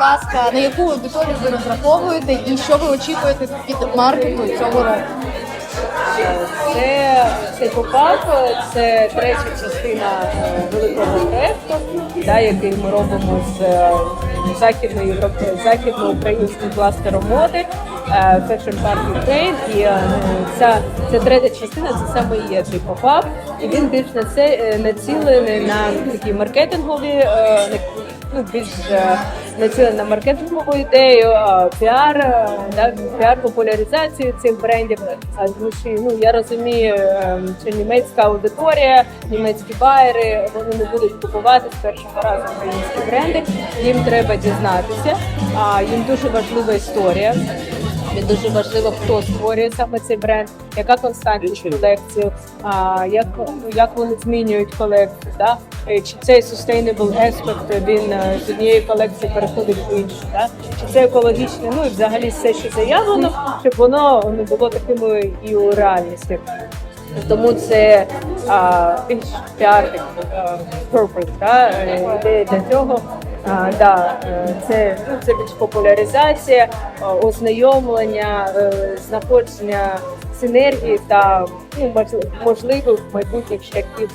ласка, на яку аудиторію ви розраховуєте і що ви очікуєте від маркету цього року? Це, це попап, це третя частина е, великого проекту, да, який ми робимо з е, західної Європи, західноукраїнським кластером моди е, Fashion Park Ukraine. І е, ця, ця третя частина це саме є цей попап. І він більш на це націлений на такі маркетингові, ну, більш е, на маркетингову ідею, піар, да, піар популяризацію цих брендів. Тому що ну я розумію, е, що німецька аудиторія, німецькі байери вони не будуть купувати з першого разу українські бренди. Їм треба дізнатися. А їм дуже важлива історія. Мені дуже важливо, хто створює саме цей бренд, яка константність колекції, як, як вони змінюють колекцію, да? Е, чи цей sustainable aspect, він е, з однієї колекції переходить в іншу, да? чи це екологічне, ну і взагалі все, що заявлено, щоб воно не було такими і у реальності. Тому це а, більш піар purpose, да? е, ідея для цього. А, да, е, це, це більш популяризація, ознайомлення, е, знаходження синергії та ну, можливих майбутніх шляхів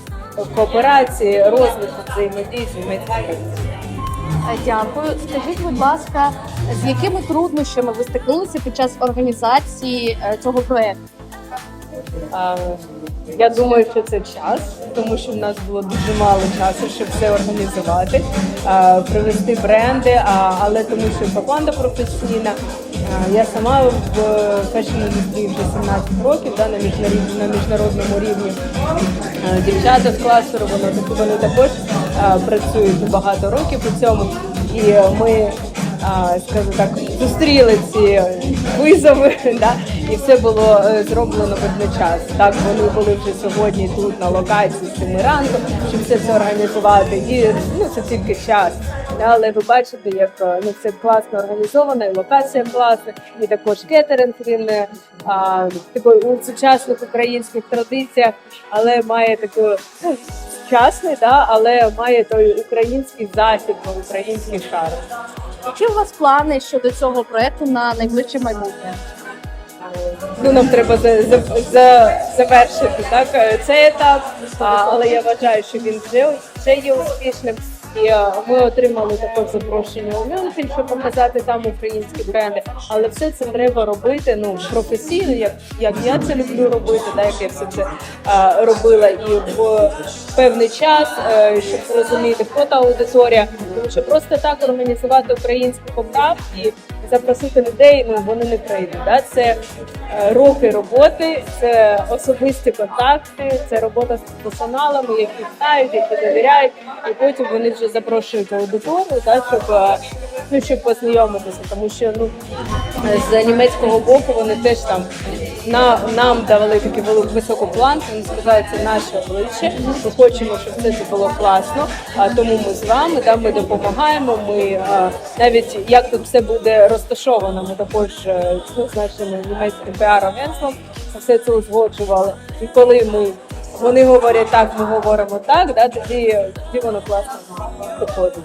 кооперації, розвитку взаємодії з. Е, Дякую. Скажіть, будь ласка, з якими труднощами ви стикнулися під час організації е, цього проекту? Я думаю, що це час, тому що в нас було дуже мало часу, щоб все організувати, привести бренди, але тому що команда професійна. Я сама в фешн-індустрії вже 17 років да, на, міжнародному, на міжнародному рівні. Дівчата з кластеру вони, також працюють багато років у цьому. І ми скажу так, зустріли ці визови, да, і все було е, зроблено одночас. Так, вони були вже сьогодні тут на локації з 7 ранку, щоб все це організувати. І ну, це тільки час. Але ви бачите, як е, ну, це класно організовано, і локація класна, і також кетеринг він е, а, такий у сучасних українських традиціях, але має таку ну, сучасний, да, але має той український захід, український шар. Які у вас плани щодо цього проекту на найближче майбутнє? Ну, нам треба за, за, за, завершити так е, цей етап, але я вважаю, що він вже, вже є успішним. І е, ми отримали також запрошення у Мюнхен, щоб показати там українські бренди. Але все це треба робити ну професійно, як, як я це люблю робити, так як я все це а, робила, і в певний час, а, щоб зрозуміти, хто та аудиторія, тому що просто так організувати українські поправ і запросити людей, ну вони не прийдуть. Да? Це е, роки роботи, це особисті контакти, це робота з персоналами, які знають, які довіряють, і потім вони вже запрошують аудиторію, да, щоб, е, ну, щоб познайомитися, тому що ну з німецького боку вони теж там на нам давали такий високу планку, сказали, це наше обличчя. Ми хочемо, щоб все це було класно. А тому ми з вами да, ми допомагаємо. Ми навіть як тут все буде розташовано, ми також е, з нашим німецьким піар-агентством все це узгоджували. І коли ми вони говорять так, ми говоримо так, да, тоді, тоді воно класно виходить.